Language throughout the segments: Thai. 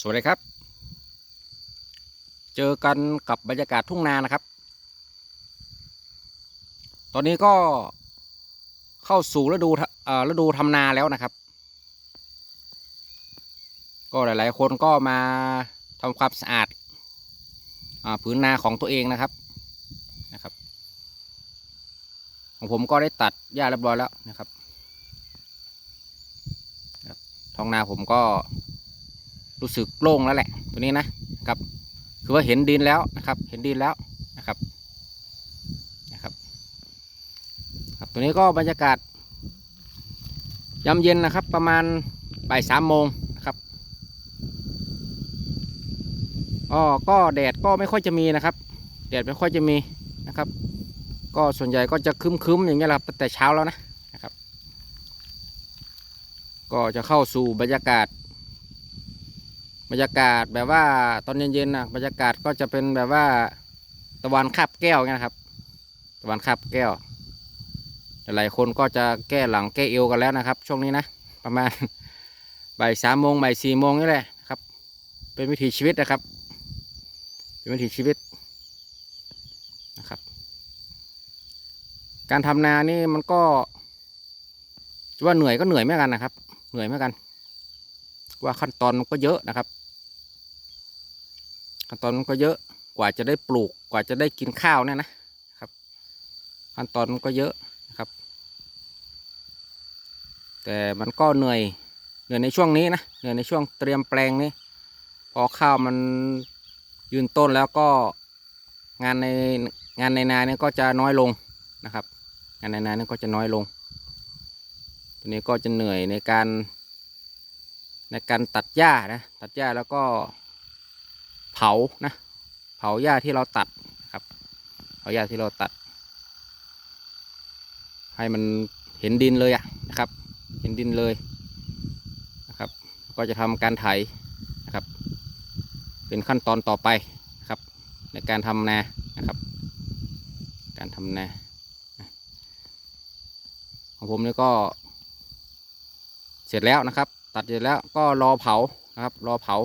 สวัสดีครับ เจอกันกับบรรยากาศทุ่งนานะครับ ตอนนี้ก็เข้าสู่ฤดูเอ่อฤดูทำนาแล้วนะครับ ก็หลายๆ คนก็มาทำความสะอาดอาผืนนาของตัวเองนะครับนะครับ ของผมก็ได้ตัดหญ้าเรียบร้อยแล้วนะครับ ท้องนาผมก็ รู้สึกโล่งแล้วแหละ ตัวนี้นะครับ คือว่าเห็นดินแล้วนะครับ เห็นดินแล้วนะครับนะครับ ครับตัวนี้ก็บรรยากาศยามเย็นนะครับ ประมาณบ่ายสามโมงนะครับอ๋อก็แดดก็ไม่ค่อยจะมีนะครับ แดดไม่ค่อยจะมีนะครับ ก็ส่วนใหญ่ก็จะคึมๆอย่างเงี้ยแหละครับตั้งแต่เช้าแล้วนะนะครับ ก็จะเข้าสู่บรรยากาศ บรรยากาศแบบว่าตอนเย็นๆนะบรรยากาศก็จะเป็นแบบว่าตะวันคาบแก้วเงี้ยนะครับ ตะวันคาบแก้ว หลายคนก็จะแก้หลังแก้เอวกันแล้วนะครับ ช่วงนี้นะ ประมาณบ่ายสามโมงบ่ายสี่โมงนี่แหละครับ เป็นวิถีชีวิตนะครับ เป็นวิถีชีวิตนะครับ การทำนานี่มันก็ว่าเหนื่อยก็เหนื่อยเหมือนกันนะครับ เหนื่อยเหมือนกัน ว่าขั้นตอนมันก็เยอะนะครับ ขั้นตอนมันก็เยอะกว่าจะได้ปลูกกว่าจะได้กินข้าวเนี่ยนะครับขั้นตอนมันก็เยอะนะครับ แต่มันก็เหนื่อยเหนื่อยในช่วงนี้นะเหนื่อยในช่วงเตรียมแปลงนี้ พอข้าวมันยืนต้นแล้วก็งานในงานในนาเนี่ยก็จะน้อยลงนะครับ งานในนาเนี่ยก็จะน้อยลง ตัวนี้ก็จะเหนื่อยในการในการตัดหญ้านะตัดหญ้าแล้วก็ เผานะ เผาหญ้าที่เราตัดครับ เผาหญ้าที่เราตัด ให้มันเห็นดินเลยอะนะครับ เห็นดินเลยนะครับ ก็จะทำการไถนะครับ เป็นขั้นตอนต่อไปนะครับ ในการทำนานะครับ การทำนาของผมนี่ก็เสร็จแล้วนะครับ ตัดเสร็จแล้วก็รอเผานะครับ รอเผา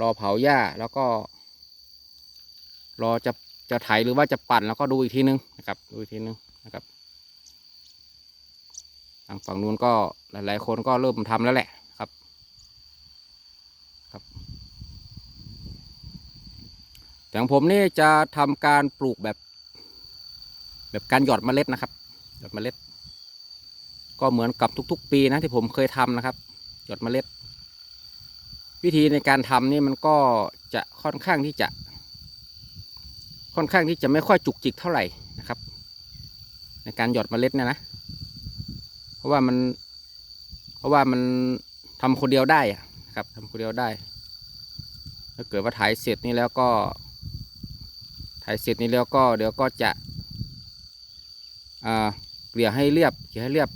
รอเผาหญ้าแล้วก็ รอจะจะไถหรือว่าจะปั่นแล้วก็ดูอีกทีนึงนะครับ ดูอีกทีนึงนะครับทางฝั่งนู้นก็หลาย ๆ คนก็เริ่มทำแล้วแหละครับ ครับแต่ของผมนี่จะทำการปลูกแบบ แบบการหยอดเมล็ดนะครับ หยอดเมล็ด ก็เหมือนกับทุก ๆ ปีนะที่ผมเคยทำนะครับ หยอดเมล็ด วิธีในการทำนี่มันก็จะค่อนข้างที่จะ ค่อนข้างที่จะไม่ค่อยจุกจิกเท่าไหร่นะครับ ในการหยอดเมล็ดเนี่ยนะ เพราะว่ามัน เพราะว่ามันทำคนเดียวได้อะครับทำคนเดียวได้ ถ้าเกิดว่าถ่ายเสร็จนี่แล้วก็ถ่ายเสร็จนี่แล้วก็เดี๋ยวก็จะอ่าเกลี่ยให้เรียบเกลี่ยให้เรียบ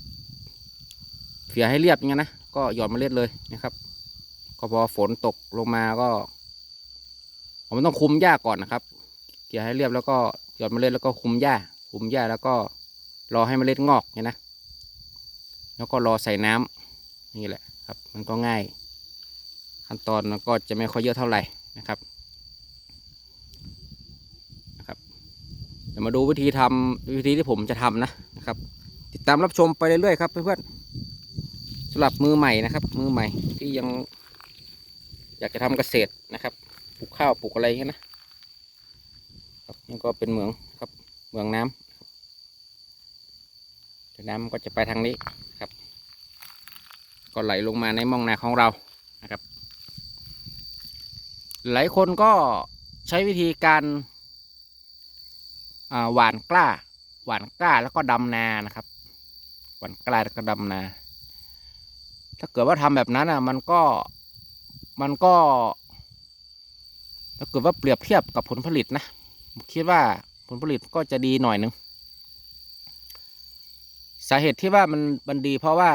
เฟียให้เรียบอย่างเงี้ยนะ ก็หยอดเมล็ดเลยนะครับ ก็พอฝนตกลงมาก็ผมต้องคุมหญ้าก่อนนะครับ เกี่ยให้เรียบแล้วก็หยอดเมล็ดแล้วก็คุมหญ้า คุมหญ้าแล้วก็รอให้เมล็ดงอกเนี่ยนะ แล้วก็รอใส่น้ำนี่แหละครับ มันก็ง่าย ขั้นตอนมันก็จะไม่ค่อยเยอะเท่าไหร่นะครับนะครับเดี๋ยวมาดูวิธีทำวิธีที่ผมจะทำนะนะครับ ติดตามรับชมไปเรื่อยๆครับเพื่อนๆสำหรับมือใหม่นะครับ มือใหม่ที่ยัง อยากจะทำเกษตรนะครับปลูกข้าวปลูกอะไรอย่างเงี้ยนะครับนี่ก็เป็นเหมืองครับเหมืองน้ำแต่น้ำก็จะไปทางนี้ครับ ก็ไหลลงมาในหมองนาของเรานะครับ หลายคนก็ใช้วิธีการาหวานกล้า หวานกล้าแล้วก็ดำนานะครับ หวานกล้าแล้วก็ดำนา ถ้าเกิดว่าทำแบบนั้นอะ มันก็ มันก็ถ้าเกิดว่าเปรียบเทียบกับผลผลิตนะผมคิดว่าผลผลิตก็จะดีหน่อยหนึ่งสาเหตุที่ว่ามันมันดีเพราะว่า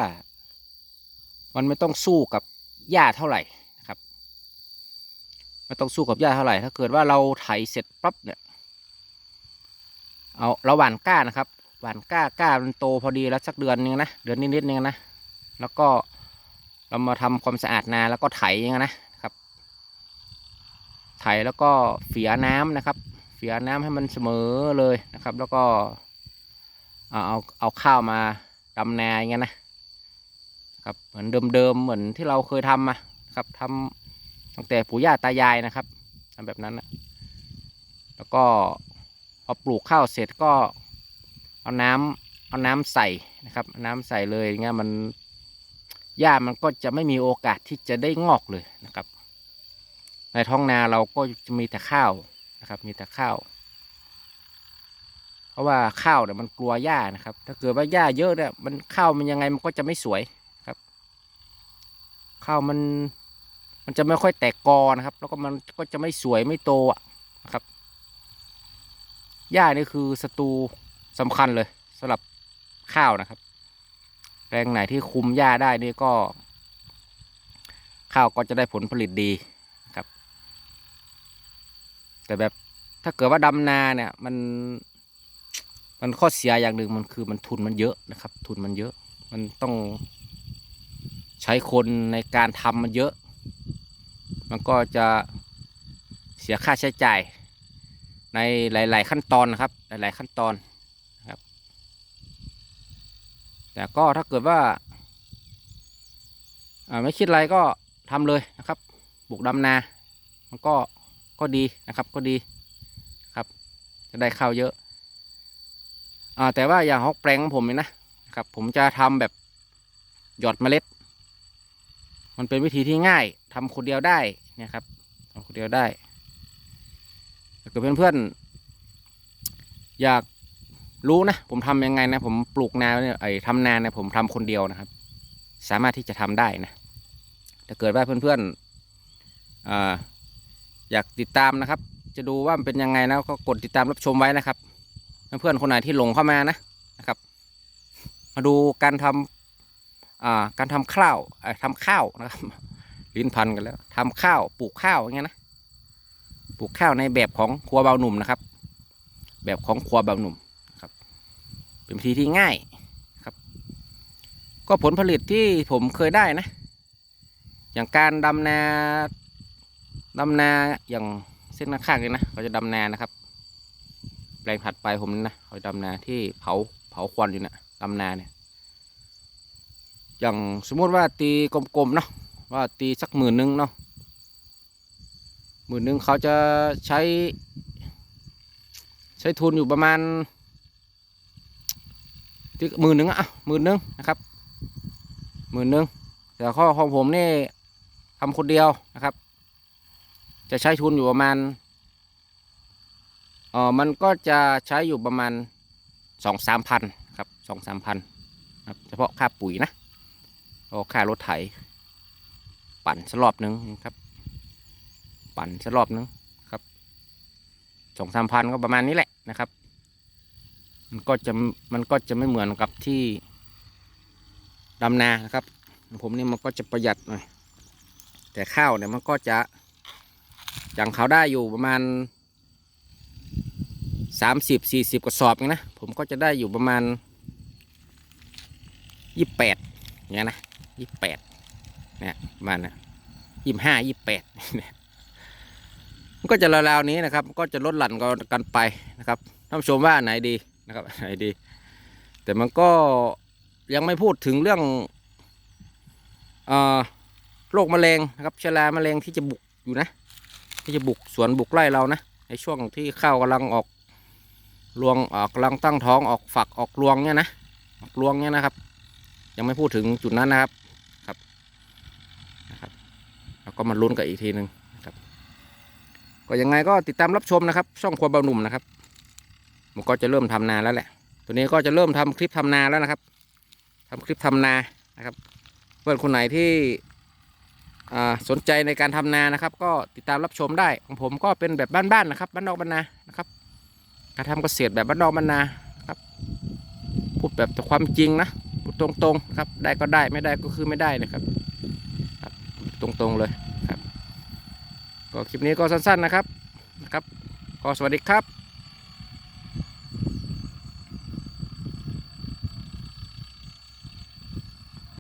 มันไม่ต้องสู้กับหญ้าเท่าไหร่นะครับ ไม่ต้องสู้กับหญ้าเท่าไหร่ ถ้าเกิดว่าเราไถเสร็จปั๊บเนี่ย เอาเราหว่านกล้านะครับ หว่านกล้ากล้ามันโตพอดีแล้วสักเดือนนึงนะ เดือนนิดๆนึงนะ แล้วก็ เรามาทำความสะอาดนาแล้วก็ไถอย่างนั้นนะครับ ไถแล้วก็เฝียน้ำนะครับ เฝียน้ำให้มันเสมอเลยนะครับ แล้วก็เอาเอาเอาข้าวมาดำนาอย่างเงี้ยนะครับเหมือนเดิมๆเหมือนที่เราเคยทำมานะครับทำตั้งแต่ปู่ย่าตายายนะครับทำแบบนั้นนะแล้วก็พอปลูกข้าวเสร็จก็เอาน้ำเอาน้ำใส่นะครับ น้ำใส่เลยอย่างเงี้ยมัน หญ้ามันก็จะไม่มีโอกาสที่จะได้งอกเลยนะครับ ในท้องนาเราก็จะมีแต่ข้าวนะครับ มีแต่ข้าว เพราะว่าข้าวเนี่ยมันกลัวหญ้านะครับ ถ้าเกิดว่าหญ้าเยอะเนี่ยมันข้าวมันยังไงมันก็จะไม่สวยครับ ข้าวมันมันจะไม่ค่อยแตกกอนะครับ แล้วก็มันก็จะไม่สวยไม่โตอะนะครับหญ้านี่คือศัตรูสำคัญเลยสำหรับข้าวนะครับ แปลงไหนที่คุมหญ้าได้นี่ก็ ข้าวก็จะได้ผลผลิตดีครับ แต่แบบถ้าเกิดว่าดำนาเนี่ย มันมันข้อเสียอย่างหนึ่งมันคือมันทุนมันเยอะนะครับ ทุนมันเยอะ มันต้องใช้คนในการทำมันเยอะ มันก็จะเสียค่าใช้จ่ายในหลาย ๆ ขั้นตอนนะครับ หลาย ๆ ขั้นตอนนะครับ แต่ก็ถ้าเกิดว่าไม่คิดอะไรก็ทำเลยนะครับปลูกดำนา มันก็ก็ดีนะครับก็ดีครับ จะได้ข้าวเยอะอ่าแต่ว่าอย่างฮอกแปลงของผมเนี่ยนะครับ ผมจะทำแบบหยอดเมล็ด มันเป็นวิธีที่ง่ายทำคนเดียวได้นะครับทำคนเดียวได้ถ้าเกิดเพื่อนๆอยาก รู้นะผมทำยังไงนะ ผมปลูกนาเนี่ยไอ้ทำนาเนี่ยผมทำคนเดียวนะครับ สามารถที่จะทำได้นะถ้าเกิดว่าเพื่อนๆออยากติดตามนะครับ จะดูว่ามันเป็นยังไงนะก็กดติดตามรับชมไว้นะครับ เพื่อนๆคนไหนที่หลงเข้ามานะนะครับ มาดูการทำอ่าการทำข้าวเอ่อทำข้าวนะครับลิ้นพันกันแล้วทำข้าวปลูกข้าวอย่างเงี้ยนะปลูกข้าวในแบบของครัวเบาหนุ่มนะครับ แบบของครัวเบาหนุ่ม เป็นวิธีที่ง่ายครับ ก็ผลผลิตที่ผมเคยได้นะ อย่างการดำนาดำนาอย่างเส้นข้างๆเลยนะเขาจะดำนานะครับแปลงถัดไปผมนี่นะเขาดำนาที่เผาเผาควันอยู่นะดำนาเนี่ย อย่างสมมติว่าตีกลมๆเนาะว่าตีสักหมื่นหนึงเนาะหมื่นหนึ่งเขาจะใช้ ใช้ทุนอยู่ประมาณ ที่หมื่นหนึ่งอะหมื่นหนึ่งนะครับหมื่นหนึ่งแต่ข้อของผมนี่ทำคนเดียวนะครับ จะใช้ทุนอยู่ประมาณเออมันก็จะใช้อยู่ประมาณสองสามพันครับสองสามพันครับเฉพาะค่าปุ๋ยนะแล้ค่ารถไถ ปั่นสรอบหนึ่งครับ ปั่นสรอบหนึ่งครับสองสามพันก็ประมาณนี้แหละนะครับ มันก็จะมันก็จะไม่เหมือนกับที่ดำนานะครับ ผมนี่มันก็จะประหยัดหน่อย แต่ข้าวเนี่ยมันก็จะอย่างเขาได้อยู่ประมาณสามสิบสี่สิบกระสอบเองนะ ผมก็จะได้อยู่ประมาณยี่แปดอย่างเงี้ยนะยี่แปดเนี่ยประมาณนะยี่ห้ายี่แปดเนี่ยมันก็จะราวๆนี้นะครับ ก็จะลดหลั่นกันไปนะครับท่านผู้ชมว่าไหนดี นะครับไหนดี แต่มันก็ยังไม่พูดถึงเรื่องอโรคแมลงนะครับชื้อราแมลงที่จะบุกอยู่นะ ที่จะบุกสวนบุกไร่เรานะ ในช่วงที่ข้าวกำลังออกรวงออกกำลังตั้งท้องออกฝักออกรวงเนี่ยนะออกรวงเนี่ยนะครับ ยังไม่พูดถึงจุดนั้นนะครับครับนะครับแล้วก็มาลุ้นกันอีกทีหนึ่งนะครับ ก็ยังไงก็ติดตามรับชมนะครับ ช่องครัวเบาหนุ่มนะครับ มันก็จะเริ่มทำนาแล้วแหละ ตัวนี้ก็จะเริ่มทำคลิปทำนาแล้วนะครับทำคลิปทำนานะครับ เพื่อนคนไหนที่อ่าสนใจในการทำนานะครับ ก็ติดตามรับชมได้ของผมก็เป็นแบบบ้านๆนะครับบ้านนอกบ้านนานะครับ การทำเกษตรแบบบ้านนอกบ้านนาครับ พูดแบบความจริงนะพูดตรงๆครับ ได้ก็ได้ไม่ได้ก็คือไม่ได้นะครับครับตรงๆเลยครับ ก็คลิปนี้ก็สั้นๆนะครับนะครับ ก็สวัสดีครับ